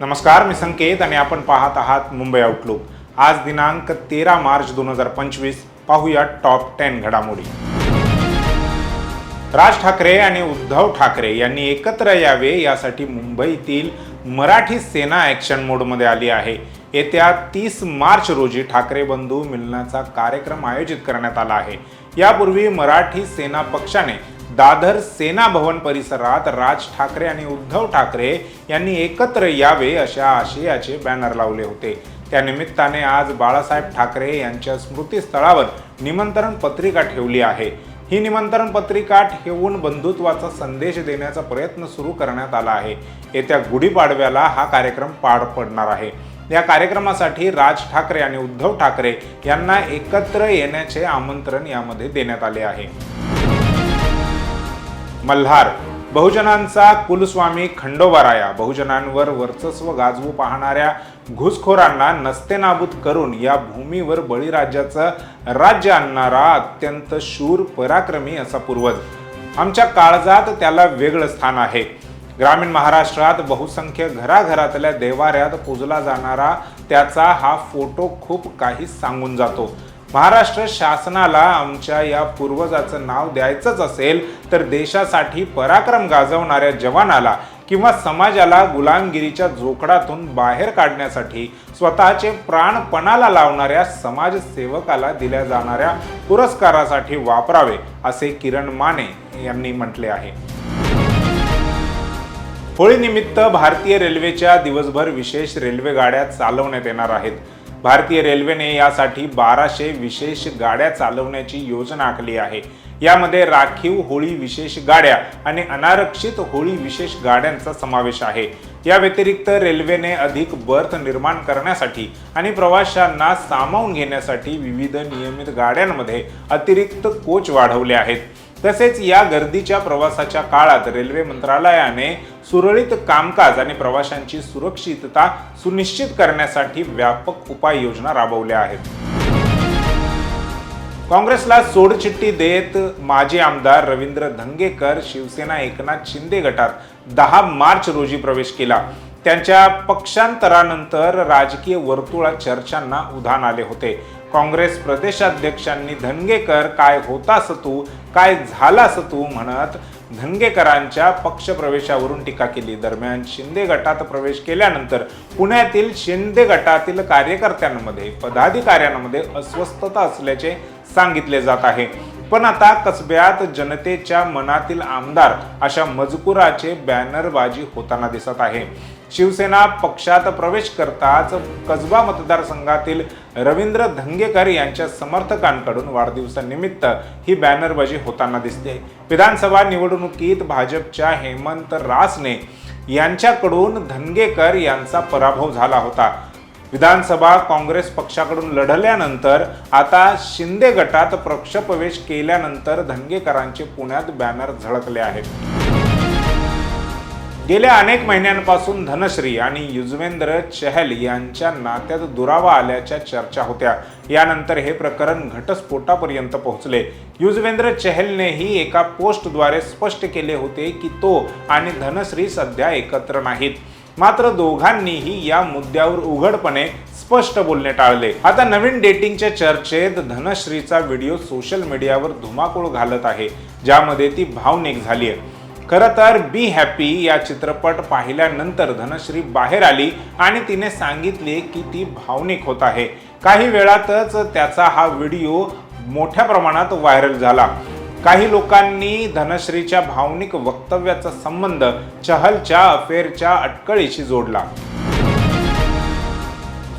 नमस्कार मी संकेत आणि आपण पाहत आहात मुंबई आउटलुक आज दिनांक तेरा मार्च दोन हजार पंचवीस. पाहूया टॉप टेन घडामोडी. राज ठाकरे आणि उद्धव ठाकरे यांनी एकत्र यावे यासाठी मुंबईतील मराठी सेना ॲक्शन मोडमध्ये आली आहे. येत्या तीस मार्च रोजी ठाकरे बंधू मिलनाचा कार्यक्रम आयोजित करण्यात आला आहे. यापूर्वी मराठी सेना पक्षाने दादर सेना भवन परिसरात राज ठाकरे आणि उद्धव ठाकरे यांनी एकत्र यावे अशा आशयाचे बॅनर लावले होते. त्यानिमित्ताने आज बाळासाहेब ठाकरे यांच्या स्मृतीस्थळावर निमंत्रण पत्रिका ठेवली आहे. ही निमंत्रण पत्रिका ठेवून बंधुत्वाचा संदेश देण्याचा प्रयत्न सुरू करण्यात आला आहे. येत्या गुढीपाडव्याला हा कार्यक्रम पार पडणार आहे. या कार्यक्रमासाठी राज ठाकरे आणि उद्धव ठाकरे यांना एकत्र येण्याचे आमंत्रण यामध्ये देण्यात आले आहे. मल्हार. बहुजनांचा कुलस्वामी खंडोबाराया. बहुजनांवर वर्चस्व गाजवू पाहणाऱ्या घुसखोरांना नस्तेनाबूत करून या भूमीवर बळीराज्याचं राज्य आणणारा अत्यंत शूर पराक्रमी असा पूर्वज. आमच्या काळजात त्याला वेगळं स्थान आहे. ग्रामीण महाराष्ट्रात बहुसंख्य घराघरातल्या देवाऱ्यात पूजला जाणारा त्याचा हा फोटो खूप काही सांगून जातो. महाराष्ट्र शासनाला आमच्या या पूर्वजाचं नाव द्यायचंच असेल तर देशासाठी पराक्रम गाजवणाऱ्या जवानाला किंवा समाजाला गुलामगिरीच्या जोखडातून बाहेर काढण्यासाठी स्वतःचे प्राण पणाला लावणाऱ्या समाजसेवकाला दिल्या जाणाऱ्या पुरस्कारासाठी वापरावे असे किरण माने यांनी म्हटले आहे. होळीनिमित्त भारतीय रेल्वेच्या दिवसभर विशेष रेल्वे गाड्या चालवण्यात येणार आहेत. भारतीय रेल्वेने यासाठी बाराशे विशेष गाड्या चालवण्याची योजना आखली आहे. यामध्ये राखीव होळी विशेष गाड्या आणि अनारक्षित होळी विशेष गाड्यांचा समावेश आहे. या व्यतिरिक्त रेल्वेने अधिक बर्थ निर्माण करण्यासाठी आणि प्रवाशांना सामावून घेण्यासाठी विविध नियमित गाड्यांमध्ये अतिरिक्त कोच वाढवले आहेत. तसेच या गर्दीच्या प्रवासाच्या काळात रेल्वे मंत्रालयाने सुरळीत कामकाज आणि प्रवाशांची सुरक्षितता सुनिश्चित करण्यासाठी व्यापक उपाययोजना राबवल्या आहेत. काँग्रेसला सोडचिठ्ठी देत माजी आमदार रवींद्र धंगेकर शिवसेना एकनाथ शिंदे गटात दहा मार्च रोजी प्रवेश केला. त्यांच्या पक्षांतरानंतर राजकीय वर्तुळात चर्चांना उधाण आले होते. काँग्रेस प्रदेशाध्यक्षांनी धनगेकर काय होतास तू काय झालास तू म्हणत धनगेकरांच्या पक्षप्रवेशावरून टीका केली. दरम्यान शिंदे गटात प्रवेश केल्यानंतर पुण्यातील शिंदे गटातील कार्यकर्त्यांमध्ये पदाधिकाऱ्यांमध्ये अस्वस्थता असल्याचे सांगितले जात आहे. पण आता कसब्यात जनतेच्या मनातील आमदार अशा मजकुराचे बॅनरबाजी होताना दिसत आहे. शिवसेना पक्षात प्रवेश करताच कसबा मतदारसंघातील रवींद्र धंगेकर यांच्या समर्थकांकडून वाढदिवसानिमित्त ही बॅनरबाजी होताना दिसते. विधानसभा निवडणुकीत भाजपच्या हेमंत रासने यांच्याकडून धनगेकर यांचा पराभव झाला होता. विधानसभा काँग्रेस पक्षाकडून लढल्यानंतर आता शिंदे गटात पक्षप्रवेश केल्यानंतर धनगेकरांचे पुण्यात बॅनर झळकले आहेत. गेल्या अनेक महिन्यांपासून धनश्री आणि युजवेंद्र चहल यांच्या नात्यात दुरावा आल्याच्या चर्चा होत्या. यानंतर हे प्रकरण घटस्फोटापर्यंत पोहोचले. युजवेंद्र चहलनेही एका पोस्टद्वारे स्पष्ट केले होते की तो आणि धनश्री सध्या एकत्र नाहीत. मात्र दोघांनीही या मुद्द्यावर उघडपणे स्पष्ट बोलणे टाळले. आता नवीन डेटिंगच्या चर्चेत धनश्रीचा व्हिडिओ सोशल मीडियावर धुमाकूळ घालत आहे ज्यामध्ये ती भावनिक झाली आहे खरं तर बी हॅपी या चित्रपट पाहिल्यानंतर धनश्री बाहेर आली आणि तिने सांगितले की ती भावनिक होत आहे. काही वेळातच त्याचा हा व्हिडिओ मोठ्या प्रमाणात व्हायरल झाला. काही लोकांनी धनश्रीच्या भावनिक वक्तव्याचा संबंध चहलच्या अफेअरच्या अटकळीशी जोडला.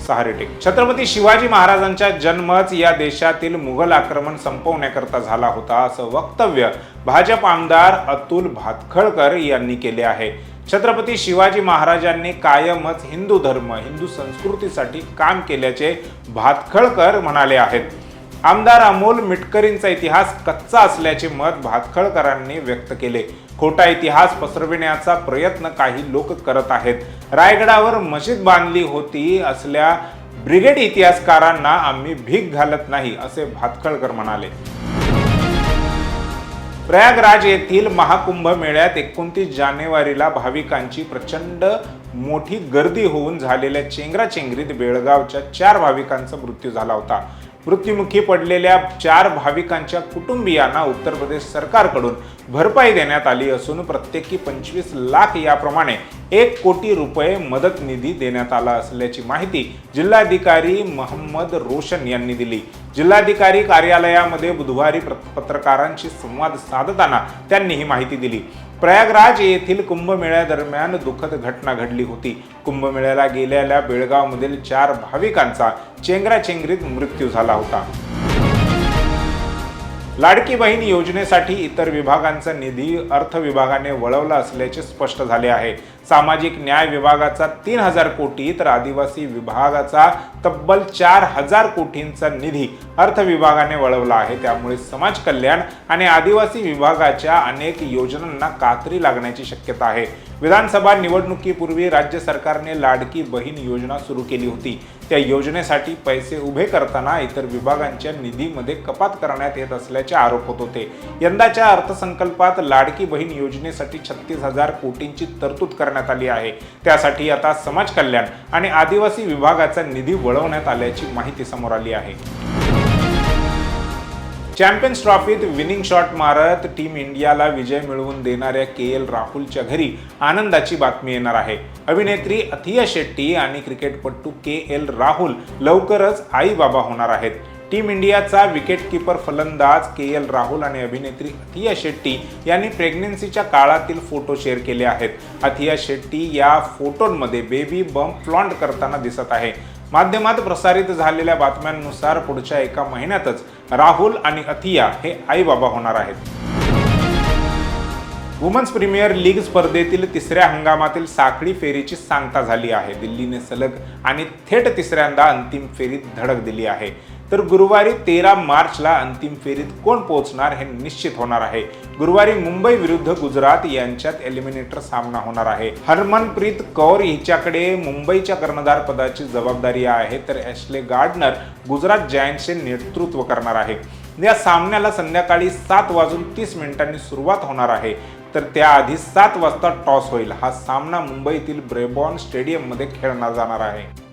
सहारेटेक छत्रपती शिवाजी महाराजांचा जन्मच या देशातील मुघल आक्रमण संपवण्याकरता झाला होता असं वक्तव्य भाजप आमदार अतुल भातखळकर यांनी केले आहे. छत्रपती शिवाजी महाराजांनी कायमच हिंदू धर्म हिंदू संस्कृतीसाठी काम केल्याचे भातखळकर म्हणाले आहेत. आमदार अमोल मिटकरींचा इतिहास कच्चा असल्याचे मत भातखळकरांनी व्यक्त केले. खोटा इतिहास पसरविण्याचा प्रयत्न काही लोक करत आहेत. रायगडावर मशीद बांधली होती असल्या ब्रिगेड इतिहासकारांना आम्ही भीक घालत नाही असे भातखळकर म्हणाले. प्रयागराज येथील महाकुंभ मेळ्यात एकोणतीस जानेवारीला भाविकांची प्रचंड मोठी गर्दी होऊन झालेल्या चेंगराचेंगरीत बेळगावच्या चार भाविकांचा मृत्यू झाला होता. मृत्युमुखी पडलेल्या चार भाविकांच्या कुटुंबियांना उत्तर प्रदेश सरकारकडून भरपाई देण्यात आली असून प्रत्येकी पंचवीस लाख याप्रमाणे एक कोटी रुपये मदत निधी देण्यात आला असल्याची माहिती जिल्हाधिकारी मोहम्मद रोशन यांनी दिली. जिल्हाधिकारी कार्यालयामध्ये बुधवारी पत्रकारांशी संवाद साधताना त्यांनी ही माहिती दिली. प्रयागराज येथील कुंभमेळ्यादरम्यान दुःखद घटना घडली होती. कुंभमेळ्याला गेलेल्या बेळगावमधील चार भाविकांचा चेंगराचेंगरीत मृत्यू झाला होता. लाडकी बहीण योजनेसाठी इतर विभागांचा निधी अर्थ विभागाने वळवला असल्याचे स्पष्ट झाले आहे. सामाजिक न्याय विभागाचा तीन हजार कोटी तर आदिवासी विभागाचा तब्बल चार हजार कोटींचा निधी अर्थ विभागाने वळवला आहे. त्यामुळे समाज कल्याण आणि आदिवासी विभागाच्या अनेक योजनांना कात्री लागण्याची शक्यता आहे. विधानसभा निवडणुकीपूर्वी राज्य सरकारने लाडकी बहीण योजना सुरू केली होती. त्या योजनेसाठी पैसे उभे करताना इतर विभागांच्या निधीमध्ये कपात करण्यात येत असल्याचे आरोप होत होते. यंदाच्या अर्थसंकल्पात लाडकी बहीण योजनेसाठी छत्तीस हजार कोटींची तरतूद करण्यात आली आहे. त्यासाठी आता समाज कल्याण आणि आदिवासी विभागाचा निधी वळवण्यात आल्याची माहिती समोर आली आहे. चॅम्पियन्स ट्रॉफीत विनिंग शॉट मारत टीम इंडियाला विजय मिळवून देणाऱ्या के एल राहुलच्या घरी आनंदाची बातमी येणार आहे. अभिनेत्री अथिया शेट्टी आणि क्रिकेटपटू के एल राहुल लवकरच आई बाबा होणार आहेत. टीम इंडियाचा विकेटकीपर फलंदाज के एल राहुल आणि अभिनेत्री अथिया शेट्टी यांनी प्रेग्नेन्सीच्या काळातील फोटो शेअर केले आहेत. अथिया शेट्टी या फोटोंमध्ये बेबी बम्प फ्लॉन्ट करताना दिसत आहे. माध्यमात प्रसारित झालेल्या बातम्यांनुसार पुढच्या एका महिन्यातच राहुल आणि अथिया हे आई बाबा होणार आहेत. वुमन्स प्रीमियर लीग स्पर्धेतील तिसऱ्या हंगामातील साखळी फेरीची सांगता झाली आहे. दिल्लीने सलग आणि थेट तिसऱ्यांदा अंतिम फेरीत धडक दिली आहे. तर गुरुवारी तेरा मार्चला अंतिम फेरीत कोण पोहोचणार हे निश्चित होणार आहे. गुरुवारी मुंबई विरुद्ध गुजरात यांच्यात एलिमिनेटर सामना होणार आहे. हरमनप्रीत कौर हिच्याकडे मुंबईच्या कर्णधार पदाची जबाबदारी आहे तर ॲशले गार्डनर गुजरात जायंट्सचे नेतृत्व करणार आहे. या सामन्याला संध्याकाळी सात वाजून तीस मिनिटांनी सुरुवात होणार आहे. तर त्याआधी सात वाजता टॉस होईल. हा सामना मुंबईतील ब्रेबॉर्न स्टेडियममध्ये खेळला जाणार आहे.